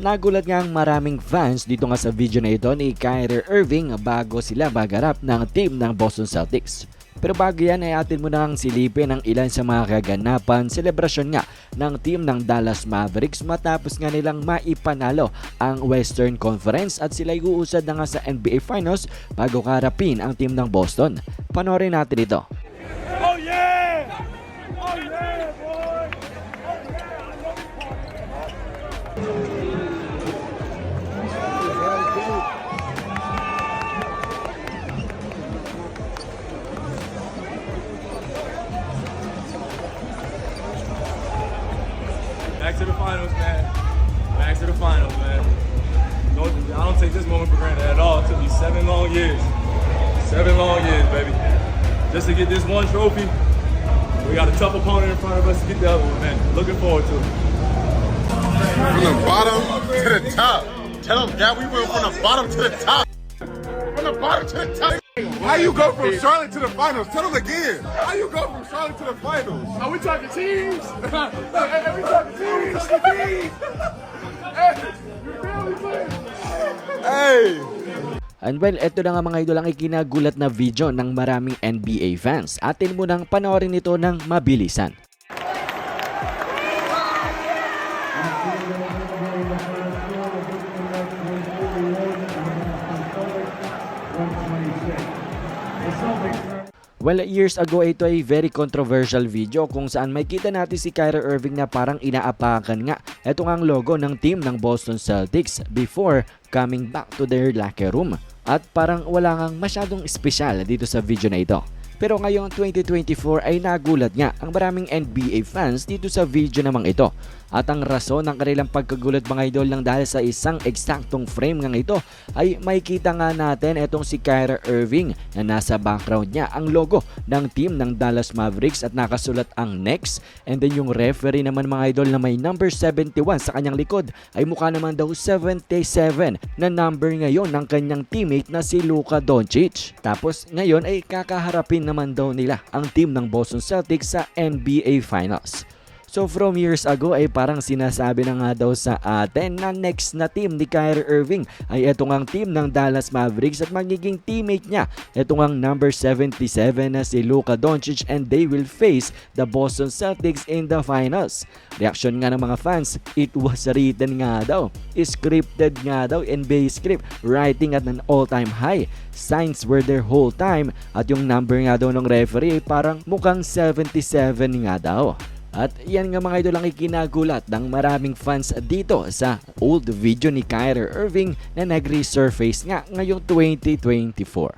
Nagulat nga ang maraming fans dito nga sa video na ito ni Kyrie Irving bago sila bagarap ng team ng Boston Celtics. Pero bago yan ay atin mo nang silipin ang ilan sa mga kaganapan, selebrasyon nga ng team ng Dallas Mavericks matapos nga nilang maipanalo ang Western Conference at sila'y uusad na nga sa NBA Finals bago karapin ang team ng Boston. Panorin natin ito. Back to the finals, man. Back to the finals, man. Don't, I don't take this moment for granted at all. It took me seven long years. Seven long years, baby. Just to get this one trophy. We got a tough opponent in front of us to get the other one, man. Looking forward to it. From the bottom to the top. Tell them that we went from the bottom to the top. From the bottom to the top. How you go from Charlotte to the finals? Tell them again. How you go from Charlotte to the finals? Are we talking teams? hey, we talking teams? hey. And well, eto na nga mga idol ang ikinagulat na video ng maraming NBA fans. Atin mo nang panoorin ito ng mabilisan. Well, years ago ito ay very controversial video kung saan may kita natin si Kyrie Irving na parang inaapakan nga. Ito nga ang logo ng team ng Boston Celtics before coming back to their locker room. At parang wala ngang masyadong espesyal dito sa video na ito. Pero ngayong 2024 ay nagulat nga ang maraming NBA fans dito sa video namang ito. At ang rason ng kanilang pagkagulat mga idol lang dahil sa isang eksaktong frame nga ito ay makikita nga natin itong si Kyrie Irving na nasa background niya ang logo ng team ng Dallas Mavericks at nakasulat ang next and then yung referee naman mga idol na may number 71 sa kanyang likod ay mukha naman daw 77 na number ngayon ng kanyang teammate na si Luka Doncic. Tapos ngayon ay kakaharapin naman daw nila ang team ng Boston Celtics sa NBA Finals. So from years ago ay parang sinasabi na nga daw sa atin na next na team ni Kyrie Irving ay ito ngang team ng Dallas Mavericks at magiging teammate niya ito ngang number 77 na si Luka Doncic and they will face the Boston Celtics in the finals. Reaksyon nga ng mga fans, it was written nga daw, scripted nga daw, NBA script, writing at an all-time high. Signs were there whole time at yung number nga daw ng referee ay parang mukhang 77 nga daw. At yan nga mga idol ang ikinagulat ng maraming fans dito sa old video ni Kyrie Irving na nag-resurface nga ngayong 2024.